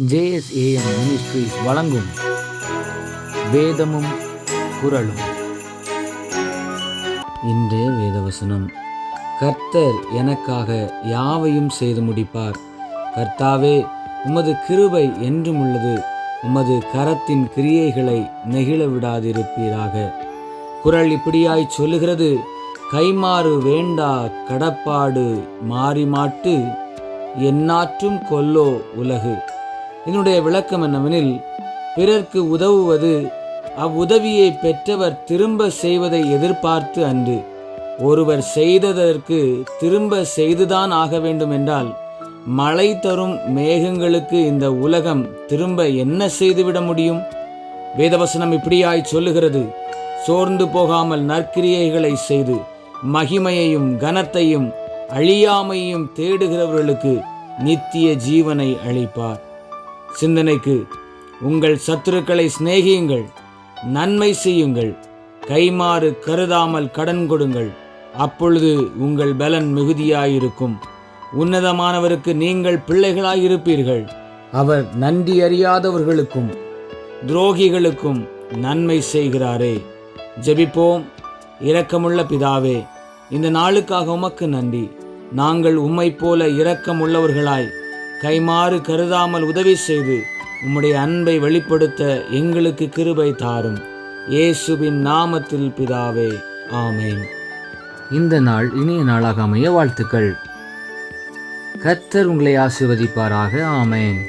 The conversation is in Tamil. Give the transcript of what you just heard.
ஜேஎஸ்ஏஎம் மினிஸ்ட்ரிஸ் வழங்கும் வேதமும் குரலும் இன்றைய வேதவசனம். கர்த்தர் எனக்காக யாவையும் செய்து முடிப்பார். கர்த்தாவே உமது கிருபை என்றும் உள்ளது. உமது கரத்தின் கிரியைகளை நெகிழ விடாதிருப்பீராக. குரல் இப்படியாய் சொல்லுகிறது. கைமாறு வேண்டா கடப்பாடு மாறி மாட்டு என்னாற்றும் கொல்லோ உலகு. இதனுடைய விளக்கம் என்னவெனில் பிறர்க்கு உதவுவது அவ்வுதவியை பெற்றவர் திரும்ப செய்வதை எதிர்பார்த்து அன்று ஒருவர் செய்ததற்கு திரும்ப செய்துதான் ஆக வேண்டும் என்றால் மழை தரும் மேகங்களுக்கு இந்த உலகம் திரும்ப என்ன செய்துவிட முடியும்? வேதவசனம் இப்படியாய் சொல்லுகிறது சோர்ந்து போகாமல் நற்கிரியைகளை செய்து மகிமையையும் கனத்தையும் அழியாமையும் தேடுகிறவர்களுக்கு நித்திய ஜீவனை அளிப்பார். சிந்தனைக்கு உங்கள் சத்துருக்களை சிநேகியுங்கள் நன்மை செய்யுங்கள் கைமாறு கருதாமல் கடன் கொடுங்கள். அப்பொழுது உங்கள் பலன் மிகுதியாயிருக்கும். உன்னதமானவருக்கு நீங்கள் பிள்ளைகளாயிருப்பீர்கள். அவர் நன்றி அறியாதவர்களுக்கும் துரோகிகளுக்கும் நன்மை செய்கிறாரே. ஜெபிப்போம். இரக்கமுள்ள பிதாவே இந்த நாளுக்காக உமக்கு நன்றி. நாங்கள் உம்மைப் போல இரக்கமுள்ளவர்களாய் கைமாறு கருதாமல் உதவி செய்து உம்முடைய அன்பை வெளிப்படுத்த எங்களுக்கு கிருபை தாரும். இயேசுவின் நாமத்தில் பிதாவே ஆமேன். இந்த நாள் இனிய நாளாக அமைய வாழ்த்துக்கள். கர்த்தர் உங்களை ஆசிர்வதிப்பாராக ஆமேன்.